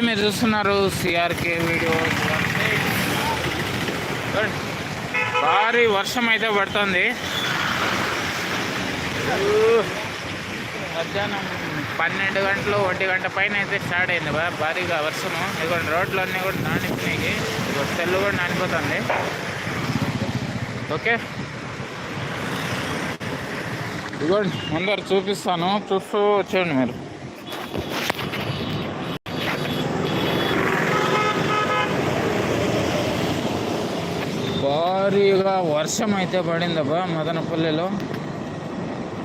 మీరు చూస్తున్నారు? CRK video. భారీ వర్షం అయితే పడుతుంది. మధ్యాహ్నం పన్నెండు గంటలు ఒంటి గంట పైన అయితే స్టార్ట్ అయింది. బా భారీగా వర్షము. ఇదిగోండి రోడ్లు అన్నీ కూడా నానిపోయినాయి. ఇదిగో కూడా నానిపోతుంది. ఓకే. ఇదిగోండి ముందర చూపిస్తాను. చూస్తూ వచ్చేయండి మీరు. ఫుల్గా వర్షం అయితే పడిందబ్బా మదనపల్లిలో.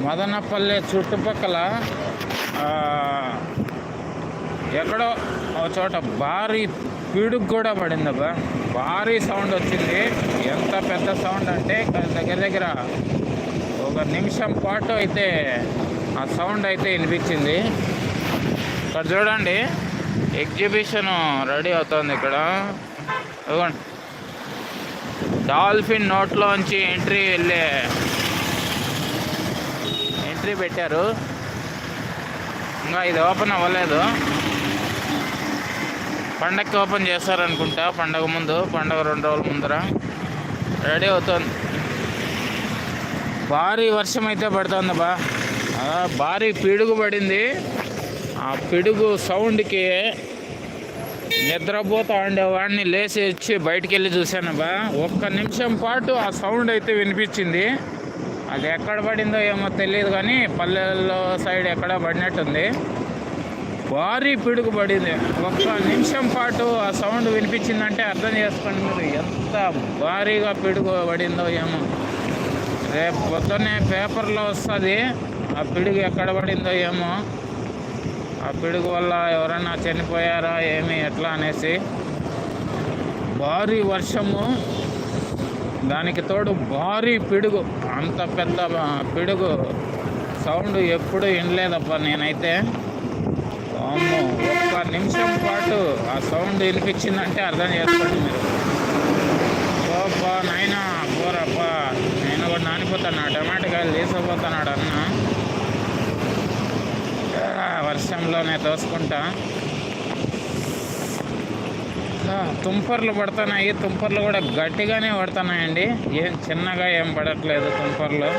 మదనపల్లి చుట్టుపక్కల ఎక్కడో ఒక చోట భారీ పిడుగు కూడా పడిందబ్బా. భారీ సౌండ్ వచ్చింది. ఎంత పెద్ద సౌండ్ అంటే దగ్గర దగ్గర ఒక నిమిషం పాటు అయితే ఆ సౌండ్ అయితే వినిపించింది. ఇక్కడ చూడండి ఎగ్జిబిషన్ రెడీ అవుతుంది ఇక్కడ. ఇదిగోండి. డాల్ఫిన్ నోట్లోంచి ఎంట్రీ వెళ్ళే ఎంట్రీ పెట్టారు. ఇంకా ఇది ఓపెన్ అవ్వలేదు. పండగకి ఓపెన్ చేస్తారనుకుంటా పండగ ముందు పండగ రెండు రోజుల ముందర. రెడీ అవుతుంది. భారీ వర్షం అయితే పడుతుంది బా. భారీ పిడుగు పడింది. ఆ పిడుగు సౌండ్కి నిద్రపోతా ఉండేవాడిని లేచి వచ్చి బయటికి వెళ్ళి చూశానబ్బా ఒక్క నిమిషం పాటు ఆ సౌండ్ అయితే వినిపించింది. అది ఎక్కడ పడిందో ఏమో తెలియదు కానీ పల్లెల్లో సైడ్ ఎక్కడ పడినట్టుంది. భారీ పిడుగు పడింది. ఒక్క నిమిషం పాటు ఆ సౌండ్ వినిపించిందంటే అర్థం చేసుకోండి మీరు ఎంత భారీగా పిడుగు పడిందో ఏమో. రేపు పొద్దున్నే పేపర్లో వస్తుంది ఆ పిడుగు ఎక్కడ పడిందో ఏమో. పిడుగు వల్ల ఎవరైనా చనిపోయారా ఏమి ఎట్లా అనేసి భారీ వర్షము. దానికి తోడు భారీ పిడుగు అంత పెద్ద పిడుగు సౌండ్ ఎప్పుడు వినలేదప్ప నేనైతే. అమ్మో ఒక్క నిమిషం పాటు ఆ సౌండ్ వినిపించిందంటే అర్థం చేసుకోండి మీరు. ఓప్పా నాయనా పోరప్పా నేను కూడా నానిపోతాను టమాటా కాయలు తీసుకుపోతున్నాడు అన్న వర్షంలోనే దోసుకుంటా తుంపర్లు పడుతున్నాయి. తుంపర్లు కూడా గట్టిగానే పడుతున్నాయండి. ఏం చిన్నగా ఏం పడట్లేదు తుంపర్లు.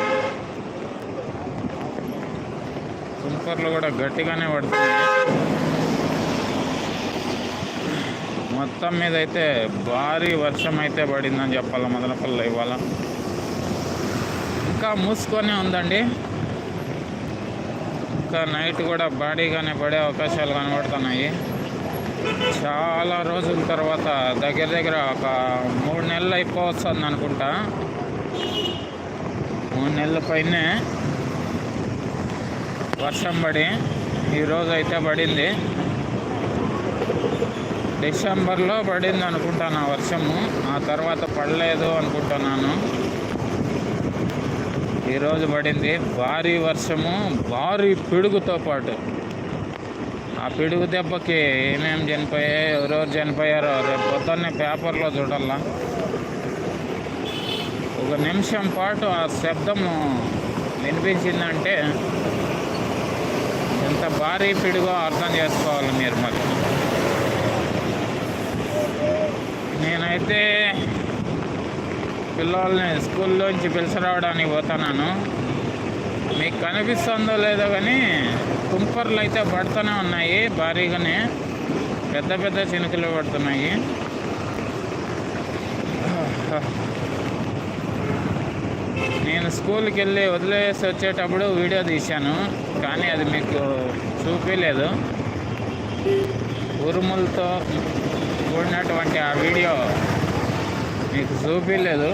తుంపర్లు కూడా గట్టిగానే పడుతున్నాయి. మొత్తం మీద అయితే భారీ వర్షం అయితే పడిందని చెప్పాలి మదనపల్లి ఇవాళ. ఇంకా మూసుకొనే ఉందండి. ఇంకా నైట్ కూడా బాడీగానే పడే అవకాశాలు కనబడుతున్నాయి. చాలా రోజుల తర్వాత దగ్గర దగ్గర ఒక మూడు నెలలు అయిపోవస్తుంది అనుకుంటా. మూడు నెలల పైనే వర్షం పడి ఈరోజు అయితే పడింది. డిసెంబర్లో పడింది అనుకుంటాను ఆ వర్షము. ఆ తర్వాత పడలేదు అనుకుంటున్నాను. ఈరోజు పడింది భారీ వర్షము భారీ పిడుగుతో పాటు. ఆ పిడుగు దెబ్బకి ఏమేమి చనిపోయాయి ఎవరెవరు చనిపోయారో రేపు పొద్దున్నే పేపర్లో చూడాలా ఒక నిమిషం పాటు ఆ శబ్దము వినిపించిందంటే ఎంత భారీ పిడుగో అర్థం చేసుకోవాలి మీరు మరి. నేనైతే పిల్లల్ని స్కూల్లోంచి పిలిచిరావడానికి పోతున్నాను. మీకు కనిపిస్తుందో లేదో కానీ తుంపర్లు అయితే పడుతూనే ఉన్నాయి భారీగానే. పెద్ద పెద్ద చినుకులు పడుతున్నాయి. నేను స్కూల్కి వెళ్ళి వదిలేసి వచ్చేటప్పుడు వీడియో తీశాను కానీ అది మీకు చూపించలేదు ఉరుములతో కూడినటువంటి ఆ వీడియో మీకు చూపించలేదు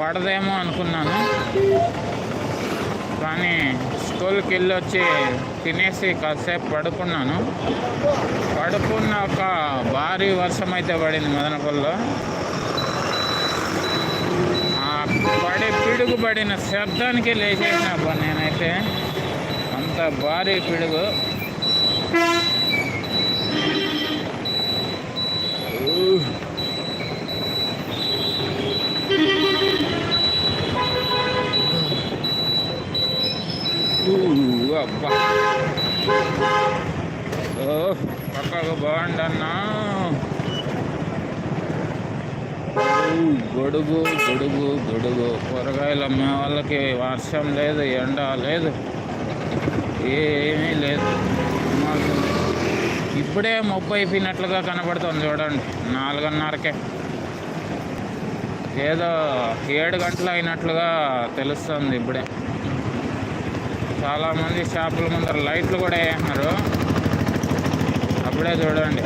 పడదేమో అనుకున్నాను. కానీ స్కూల్కి వెళ్ళి వచ్చి తినేసి కాసేపు పడుకున్నాను. పడుకున్న ఒక భారీ వర్షం అయితే పడింది మదనపల్లిలో. ఆ పడి పిడుగు పడిన శబ్దానికి లేచేసిన నేనైతే. అంత భారీ పిడుగు. Ooh. అబ్బా. ఓ పక్కకు బాగుండన్నా గొడుగు గొడుగు గొడుగు. కూరగాయలు అమ్మే వాళ్ళకి వర్షం లేదు ఎండ లేదు ఏమీ లేదు. ఇప్పుడే ముప్పై అయిపోయినట్లుగా కనబడుతుంది చూడండి నాలుగున్నరకే. ఏదో ఏడు గంటలు అయినట్లుగా తెలుస్తుంది ఇప్పుడే. చాలామంది షాపుల ముందర లైట్లు కూడా వేస్తున్నారు. అప్పుడే చూడండి.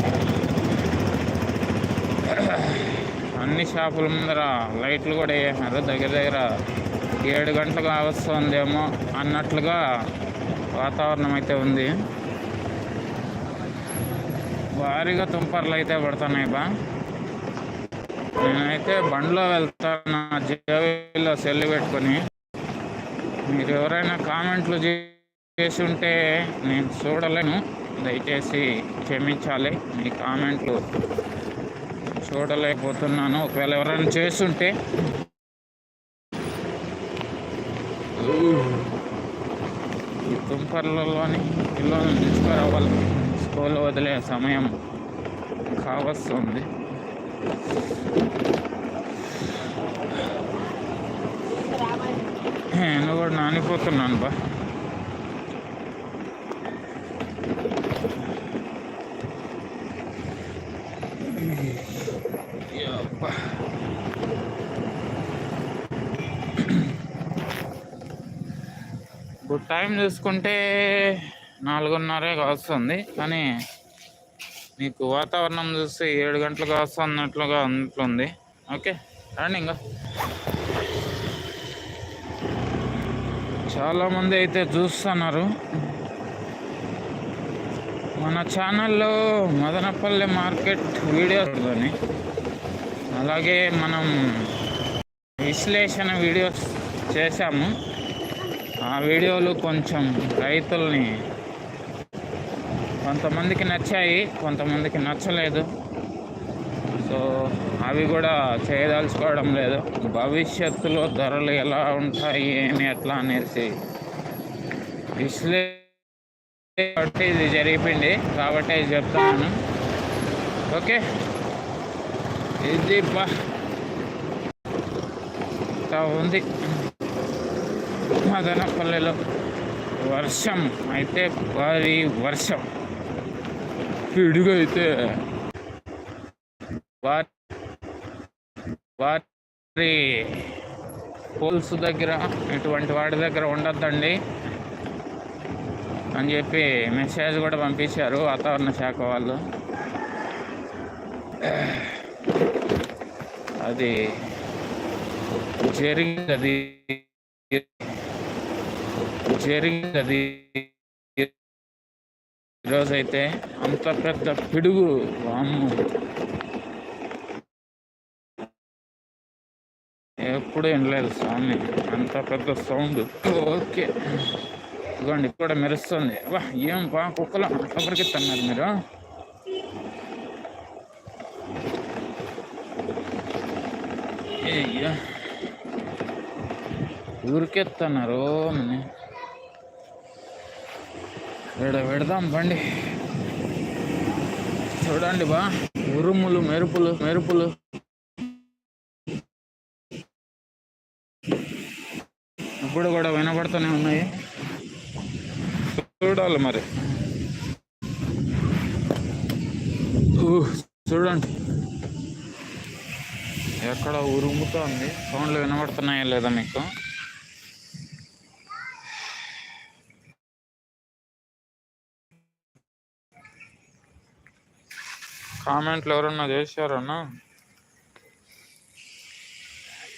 అన్ని షాపుల ముందర లైట్లు కూడా వేసినారు దగ్గర దగ్గర ఏడు గంటలకు వస్తుందేమో అన్నట్లుగా వాతావరణం అయితే ఉంది. భారీగా తుంపర్లు అయితే పడుతున్నాయి బా. నేనైతే బండిలో వెళ్తాను నా సెల్లు పెట్టుకొని. మీరు ఎవరైనా కామెంట్లు చేసి ఉంటే నేను చూడలేను. దయచేసి క్షమించాలి. మీ కామెంట్లు చూడలేకపోతున్నాను. ఒకవేళ ఎవరైనా చేస్తుంటే ఈ తుంపర్లలోని పిల్లల్ని తీసుకురావాలి. స్కూల్ వదిలే సమయం కావస్తుంది. నేను కూడా నానిపోతున్నాను బా. ఇప్పుడు టైం చూసుకుంటే నాలుగున్నరే కాస్తుంది కానీ మీకు వాతావరణం చూస్తే ఏడు గంటలకు వస్తున్నట్లుగా ఉన్నట్లుంది. ఓకే రండి ఇంకా. చాలామంది అయితే చూస్తున్నారు. మన ఛానల్లో మదనపల్లె మార్కెట్ వీడియోస్ కానీ అలాగే మనం విశ్లేషణ వీడియోస్ చేశాము. ఆ వీడియోలు కొంచెం రైతుల్ని కొంతమందికి నచ్చాయి కొంతమందికి నచ్చలేదు. సో అవి కూడా చేయదలుచుకోవడం లేదు. భవిష్యత్తులో ధరలు ఎలా ఉంటాయి ఏమి ఎట్లా అనేసి విశ్లే కాబట్టి ఇది జరిగిపోయింది కాబట్టి ఇది చెప్తాను. ఓకే. ఇది బా ఉంది. మదనపల్లెలో వర్షం అయితే భారీ వర్షం. పిడుగు అయితే వారి వారి పోల్స్ దగ్గర ఇటువంటి వాటి దగ్గర ఉండొద్దండి అని చెప్పి మెసేజ్ కూడా పంపించారు వాతావరణ శాఖ వాళ్ళు. అది జరిగింది అది జరిగింది అది ఈరోజైతే అంత పెద్ద పిడుగు వాము ఎప్పుడు వినలేదు స్వామి. అంత పెద్ద సౌండ్. ఓకే. ఇదిగోండి ఇక్కడ మెరుస్తుంది. వా ఏం బా కుక్కలు కొబ్బరికి తన్నారు మీరు? అయ్యా ఊరికెత్తన్నారు మని విడ పెడదాం బండి. చూడండి బా ఉరుములు మెరుపులు మెరుపులు. ఇప్పుడు కూడా వినబడుతూనే ఉన్నాయి. చూడాలి మరి. చూడండి. ఎక్కడ ఉరుముతోంది? సౌండ్లు వినబడుతున్నాయా లేదా మీకు? కామెంట్లు ఎవరన్నా చేశారన్నా?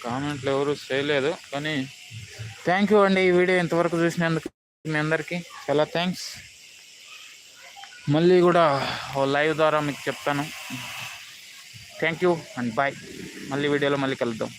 కామెంట్లు ఎవరు చేయలేదు కానీ థ్యాంక్ యూ అండి ఈ వీడియో ఇంతవరకు చూసినందుకు మీ అందరికీ చాలా థ్యాంక్స్ మళ్ళీ కూడా ఓ లైవ్ ద్వారా మీకు చెప్తాను. థ్యాంక్ యూ అండ్ బాయ్ మళ్ళీ వీడియోలో మళ్ళీ కలుద్దాం.